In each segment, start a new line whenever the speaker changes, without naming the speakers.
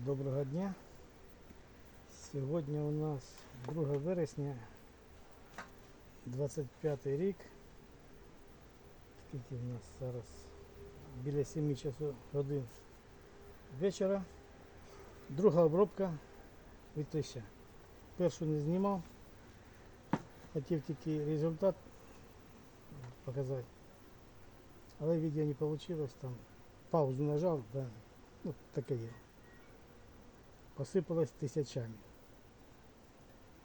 Доброго дня. Сьогодні у нас 2 вересня 25 рік. Скільки в нас зараз? Біля 7 часу годин вечора. Друга обробка від клеща. Першу не знімав. Хотів тільки результат показати. Але відео не вийшло. Там паузу нажав, да. Ну, таке є Посипалась тисячами.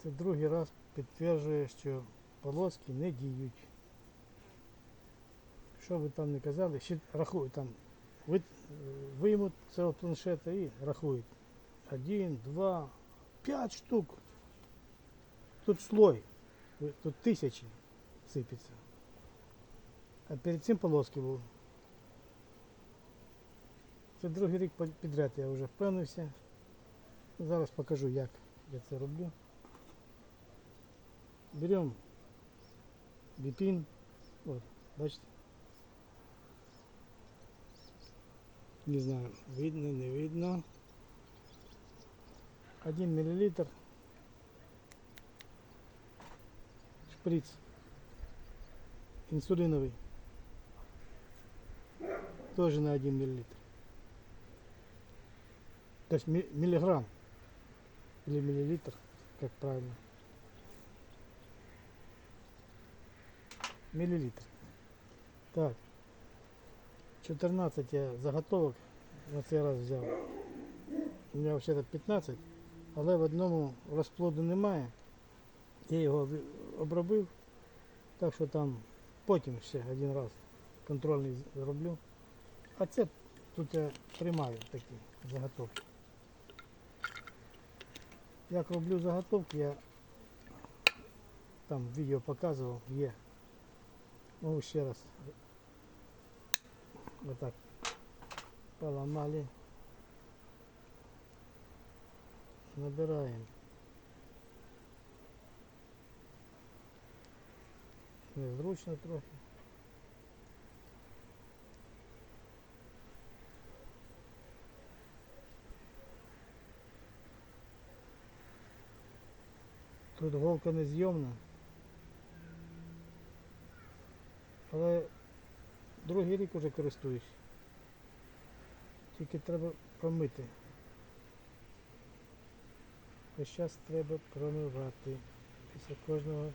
Це другий раз підтверджує, що полоски не діють. Що ви там не казали, ще рахують там, ви, виймуть цього планшета і рахують. Один, два, п'ять штук. Тут слой, тут тисячі сипеться. А перед цим полоски були. Це другий рік підряд я вже впевнився. Зараз покажу, як я це роблю. Беремо біпін. От, бачите? Не знаю, видно, не видно. 1 миллилитр. Шприц. Инсулиновый. Тоже на 1 миллилитр. То есть ми- миллиграмм или миллилитр, как правильно. Миллилитр. Так. 14 я заготовок на цей раз взяв. У мене взагалі 15, але в одному розплоду немає. Я його обробив, так що там потім ще один раз контрольний зроблю. А це тут я приймаю такі заготовки. Як роблю заготовки, я там відео показував, є. Можу ще раз. Отак поламали. Набираємо. Незручно трохи. Тут голка незйомна. Але другий рік уже користуюсь. Тільки треба промити. Ось зараз треба промивати після кожного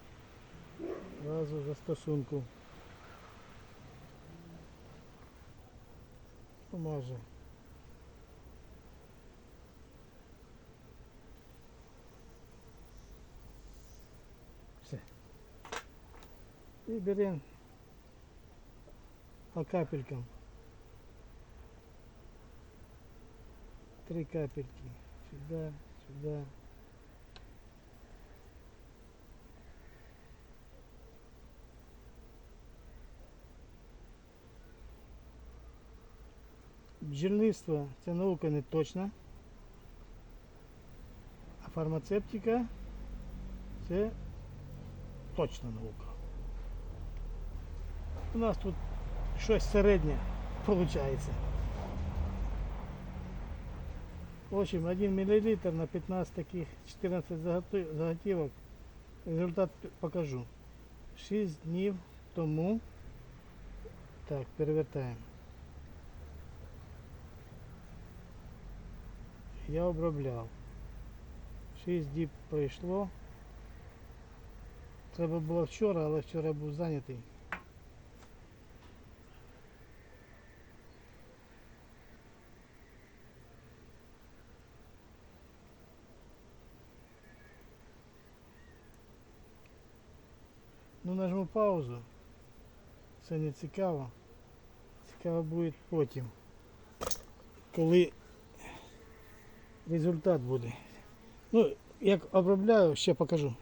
разу застосунку. Ну, І беремо по капелькам. Три капельки. Сюда, сюда. Бджільництво це наука не точна. А фармацевтика це точна наука. У нас тут щось середнє виходить. В общем, 1 мл на 15 таких 14 заготов- заготівок. Результат покажу. 6 днів тому. Так, перевертаємо. Я обробляв. 6 діб пройшло. Треба було вчора, але вчора був зайнятий. Ну нажму паузу. Це не цікаво. Цікаво буде потім. Коли результат буде. Ну, як обробляю, ще покажу.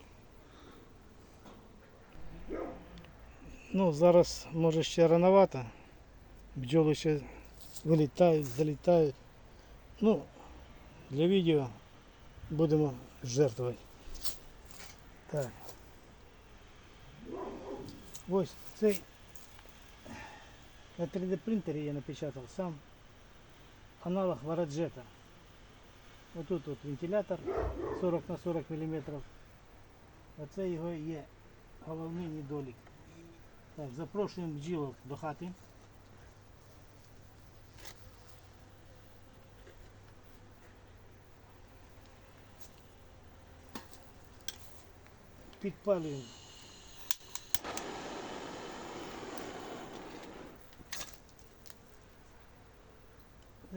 Ну, зараз може ще рановато. Бджоли ще вилітають, залітають. Ну, для відео будемо жертвувати. Так. Ось цей на 3D принтері я напечатав сам аналог вараджета. Отут от вентилятор 40 на 40 мм. Оце його є головний недолік. Так, запрошуємо бджілок до хати. Підпалюємо.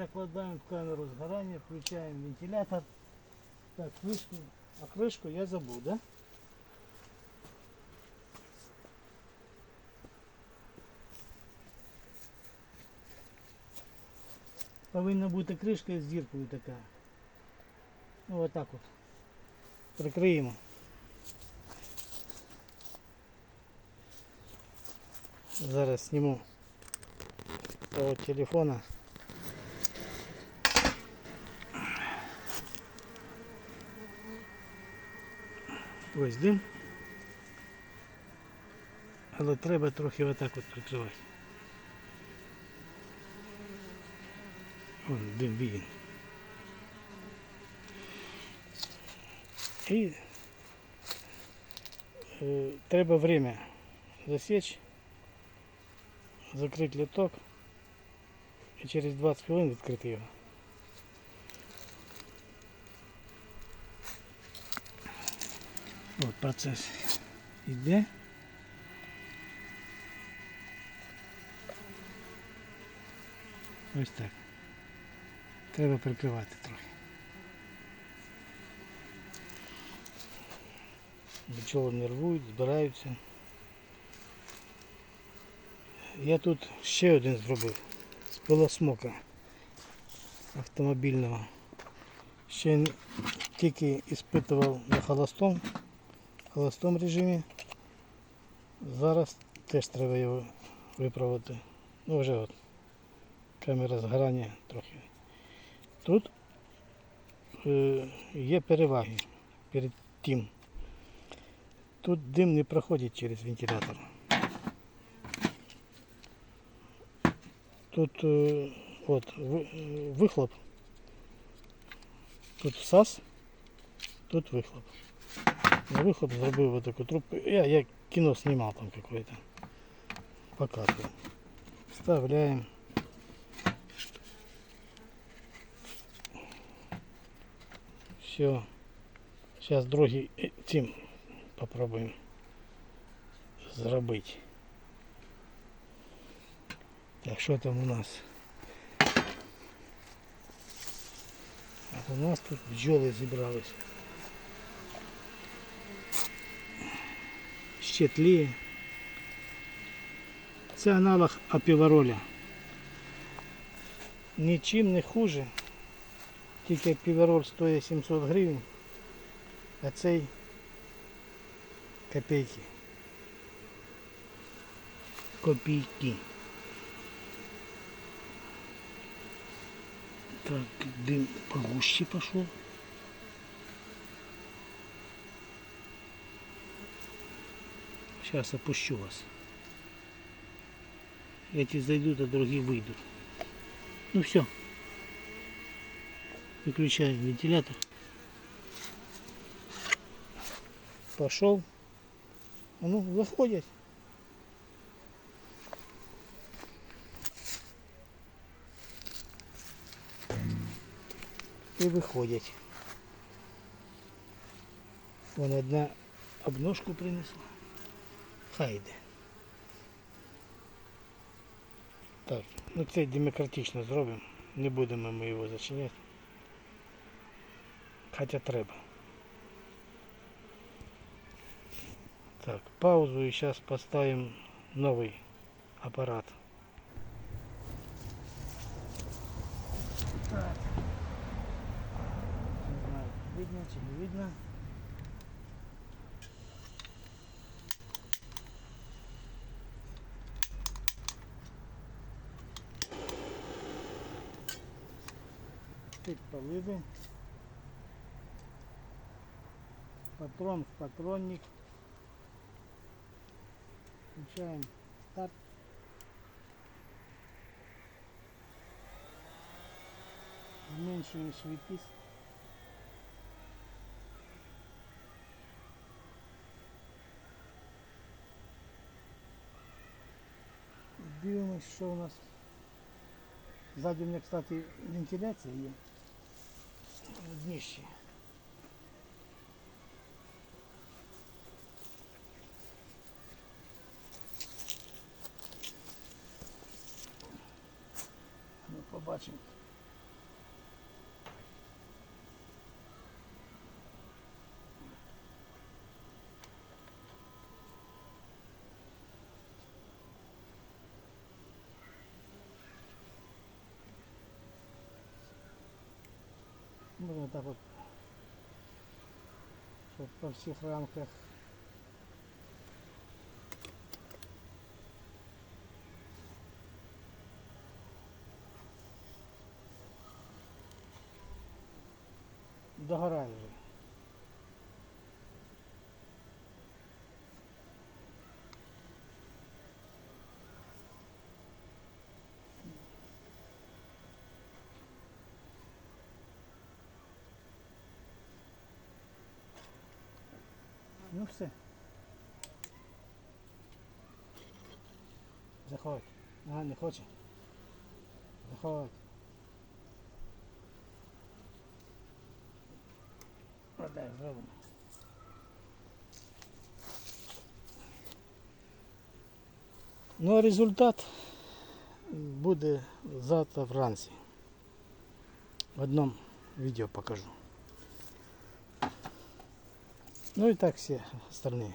Закладаем в камеру сгорания, включаем вентилятор. Так, крышку. А крышку я забыл, да? Повинна бути кришка з діркою така. Ну отак от. Прикриємо. Зараз зніму з того телефона. Ось дим. Але треба трохи отак от прикривати. Вон дим виден. І е, треба время засечь, закрити літок і через 20 хвилин відкрити його. От процес йде. Ось так. Треба прикривати трохи. Бджоли нервують, збираються. Я тут ще один зробив з пилосмока автомобільного. Ще тільки іспитував на холостому, холостому режимі. Зараз теж треба його виправити. Ну вже от камера згорання трохи. Тут е, є переваги перед тим. Тут дим не проходить через вентилятор. Тут е, от вихлоп. Тут всас, тут вихлоп. На вихлоп зробив вот таку трубку. Я, я кино снимал там какое-то. Показываю. Вставляем. Все. Сейчас другий е, цим попробуем зробити. Так, що там у нас? У нас тут бджоли зібрались. Ще. Це аналог апівароля. Нічим не хуже. Тільки апівароль стоїть 700 гривень, а цей копейки. Копійки. Так, дым погуще пошел. Сейчас опущу вас. Эти зайдут, а другие выйдут. Ну все. Выключаем вентилятор. Пошел. А ну, заходят. і виходять. Вон одна обножку принесла. Хай. Так, ну це демократично зробимо. Не будемо ми його зачиняти. Хоча треба. Так, паузу і зараз поставимо новий апарат. Так. Не знаю, видно чи не видно. підпалили. Патрон в патронник. включаем старт. Зменшуємо швидкість. Дивимось, що у нас. сзади у меня кстати, вентиляция есть Дніщі. Ну, побачимо. Можна так от, щоб по всіх рамках. Догорає. Ну. Заходь. А, не хоче. Заходь. Продай, зробимо. Ну а результат буде завтра вранці. В одному відео покажу. Ну и так все остальные.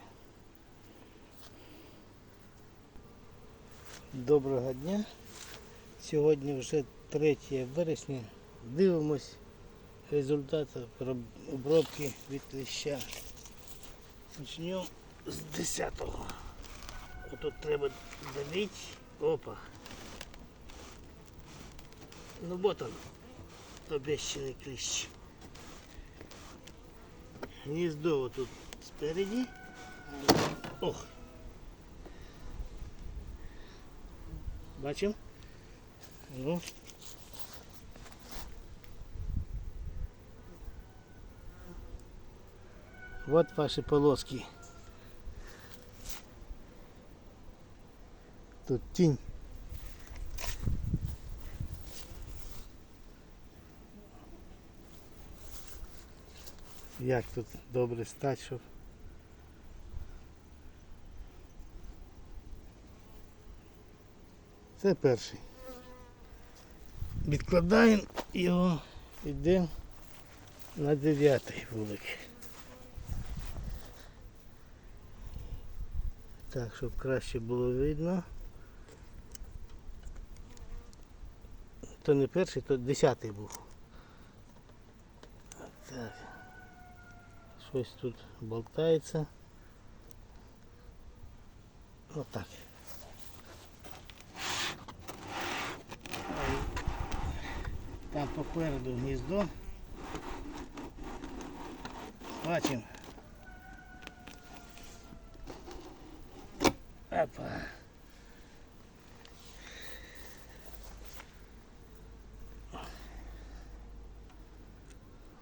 Доброго дня. Сьогодні вже 3 вересня. Дивимось результати проб- обробки від кліща. Почнемо з 10-го. Отут треба давити. Опа. Ну вот он. Обещанный кліщ. Гніздо вот тут спереді. Ох. Бачимо? Ну. Вот ваши полоски. Тут тінь. Як тут добре стати, щоб. Це перший. Відкладаємо його, йдемо на дев'ятий вулик. Так, щоб краще було видно. То не перший, то десятий був. Так. Щось тут болтається. Отак. Там попереду гніздо. Бачимо. Опа.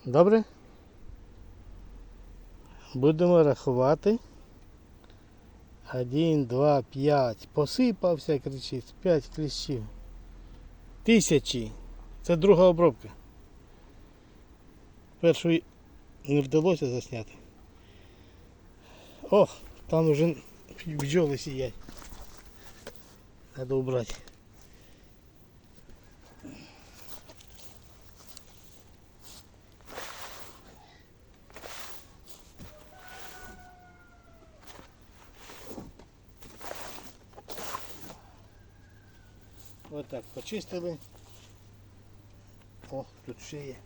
Добре? Будемо рахувати. Один, два, п'ять. Посипався, кричить. П'ять кліщів. Тисячі. Це друга обробка. Першу не вдалося засняти. О, там вже бджоли сидять. Треба убрати. так почистили. О, тут ще є.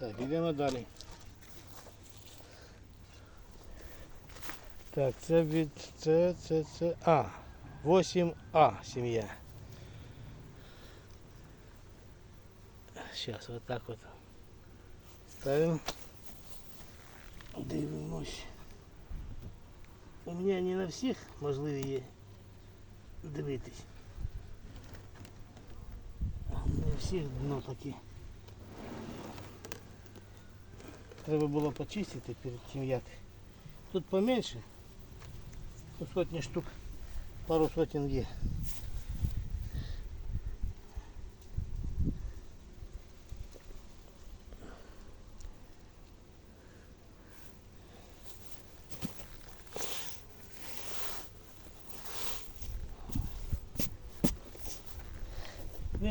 Так, йдемо далі. Так, це від це, це, це. А. 8А сім'я. Зараз отак от ставимо. Дивимось. У мене не на всіх можливі є дивитись. Не всіх дно такі. треба було почистити перед тим як. Тут поменше. Тут сотні штук, пару сотень є.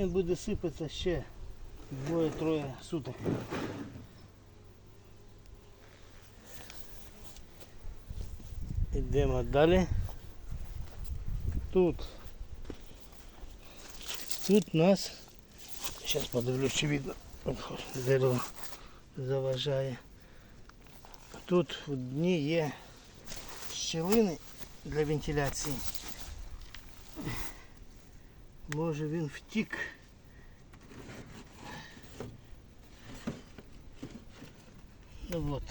Він буде сипатися ще двоє-троє суток. Йдемо далі. Тут. Тут нас. Зараз подивлюсь, чи видно. Дерево заважає. Тут в дні є щілини для вентиляції. Може він втік. Ну вот.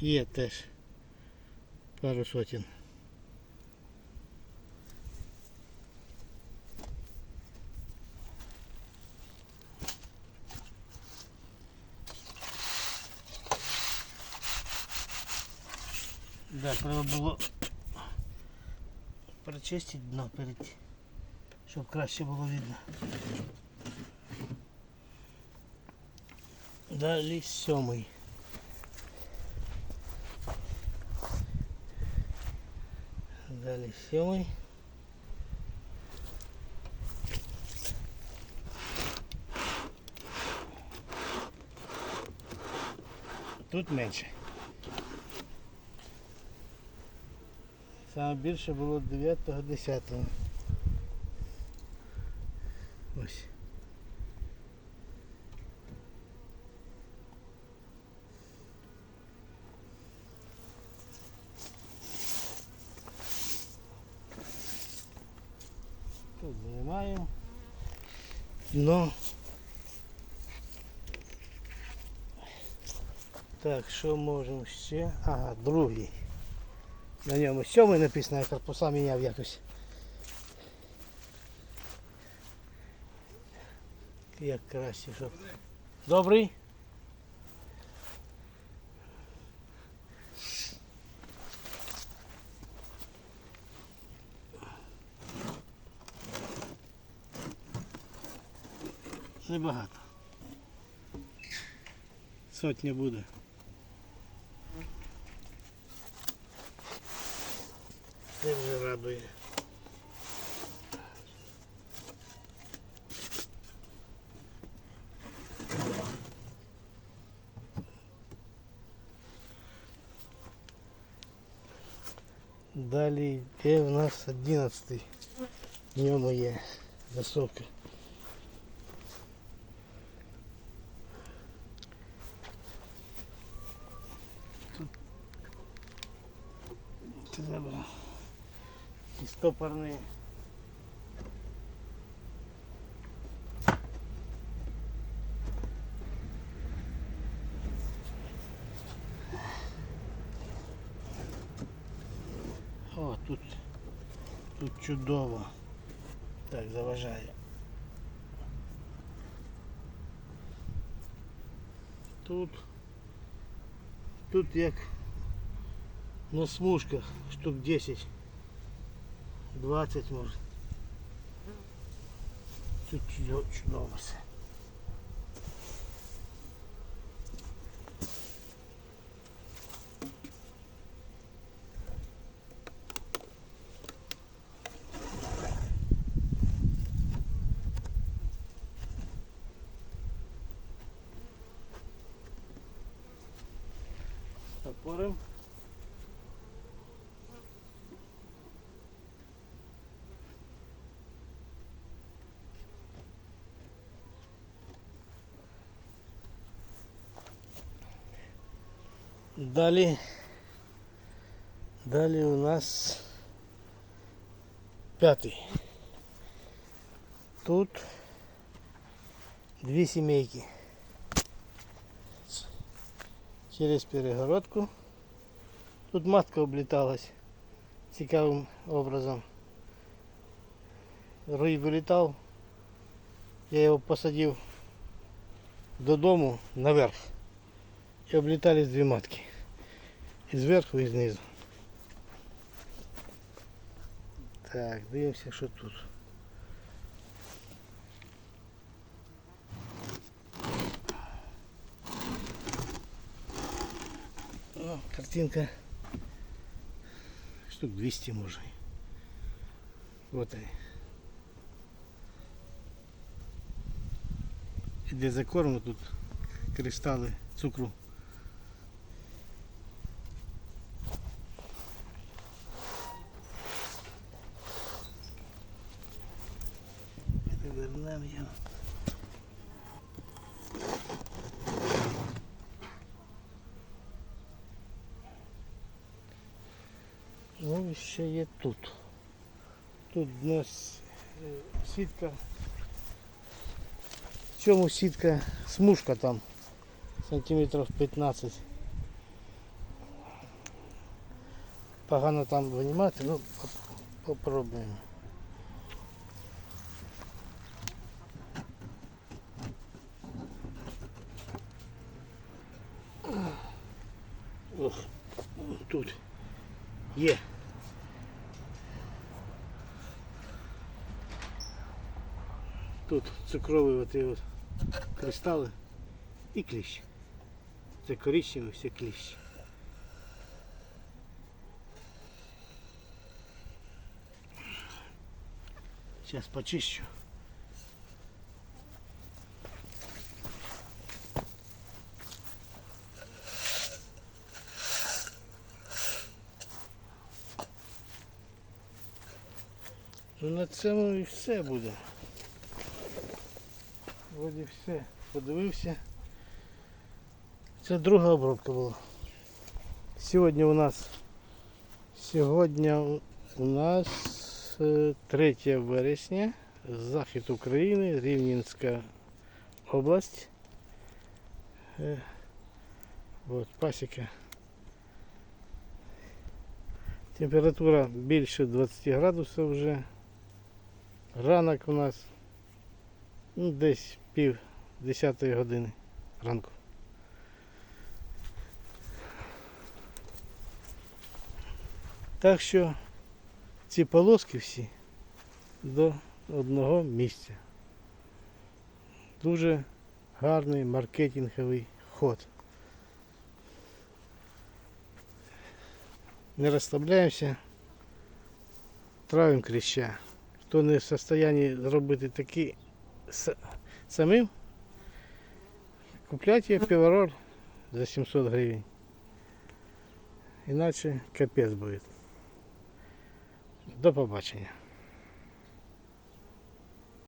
Є теж пару сотень. Треба було прочистити дно перед, щоб краще було видно. Далі сьомий. Далі сьомий. Тут менше. Саме більше було 9-10. Ось. Тут знімаємо. Ну. Так, що можемо ще? Ага, другий. На ньому сьомий написано, я корпуса міняв якось. Як краще, щоб. Добрий? Небагато. Сотня буде. Це вже радує. Далі йде у нас 11 в ньому є засовка. і стопорні. О, тут, тут чудово. Так, заважає. Тут, тут як на смужках штук 10. 20 може. Тут чудо- чудово все. Далі, далі у нас п'ятий. Тут дві сімейки. Через перегородку. Тут матка обліталась цікавим образом. рой вилітав, я його посадив додому наверх. І облітались дві матки. І зверху, і знизу. Так, дивимося, що тут. О, картинка. Штук 200 може. Вот они. І Для закорму тут кристали цукру. У е, сітка. В цьому сітка смужка там сантиметрів 15. Погано там винімати, ну поп- попробуємо. Ох, тут є. Тут цукрові оті от кристали і кліщ. Це коричневий, все кліщ. Зараз почищу. Ну на цьому і все буде. Вроді все. Подивився. Це друга обробка була. Сьогодні у нас сьогодні у нас е, 3 вересня, захід України, Рівненська область. Е, От пасіка. Температура більше 20 градусів вже. Ранок у нас ну, десь пів десятої години ранку. Так що ці полоски всі до одного місця. Дуже гарний маркетинговий ход. Не розслабляємося, травимо кліща. Хто не в состоянні зробити такі самим, купляти пивороль за 700 гривень. Іначе капець буде. До побачення.